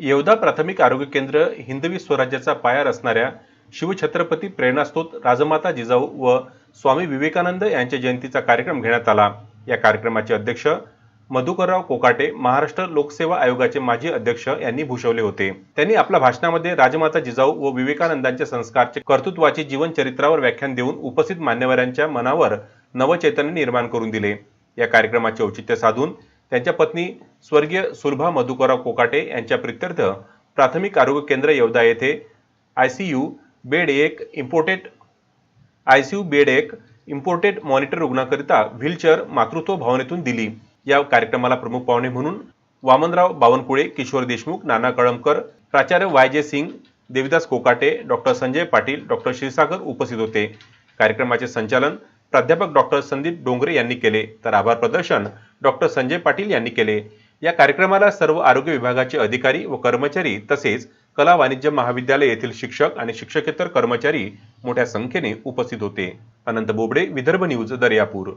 येवदा प्राथमिक आरोग्य केंद्र हिंदवी स्वराज्याचा पाया रचणाऱ्या शिवछत्रपती प्रेरणास्तोत राजमाता जिजाऊ व स्वामी विवेकानंद यांच्या जयंतीचा कार्यक्रम घेण्यात आला. या कार्यक्रमाचे अध्यक्ष मधुकरराव कोकाटे महाराष्ट्र लोकसेवा आयोगाचे माजी अध्यक्ष यांनी भूषवले होते. त्यांनी आपल्या भाषणामध्ये राजमाता जिजाऊ व विवेकानंदांच्या संस्कारचे कर्तृत्वाची जीवनचरित्रावर व्याख्यान देऊन उपस्थित मान्यवरांच्या मनावर नवचैतन्य निर्माण करून दिले. या कार्यक्रमाचे औचित्य साधून त्यांच्या पत्नी स्वर्गीय सुलभा मधुकरराव कोकाटे यांच्या प्रित्यर्थ प्राथमिक आरोग्य केंद्र येवदा येथे आय सी यू बेड एक imported I C U bed एक इम्पोर्टेड मॉनिटर रुग्णाकरिता व्हीलचेअर मातृत्व भावनेतून दिली. या कार्यक्रमाला प्रमुख पाहुणे म्हणून वामनराव बावनकुळे किशोर देशमुख नाना कळमकर प्राचार्य Y J Singh Devidas Kokate doctor Sanjay Patil doctor Kshirsagar उपस्थित होते. कार्यक्रमाचे संचालन प्राध्यापक डॉक्टर संदीप डोंगरे यांनी केले. तर आभार प्रदर्शन डॉक्टर संजय पाटील यांनी केले. या कार्यक्रमाला सर्व आरोग्य विभागाचे अधिकारी व कर्मचारी तसेच कला वाणिज्य महाविद्यालय येथील शिक्षक आणि शिक्षकेतर कर्मचारी मोठ्या संख्येने उपस्थित होते. अनंत बोबडे विदर्भ न्यूज दर्यापूर.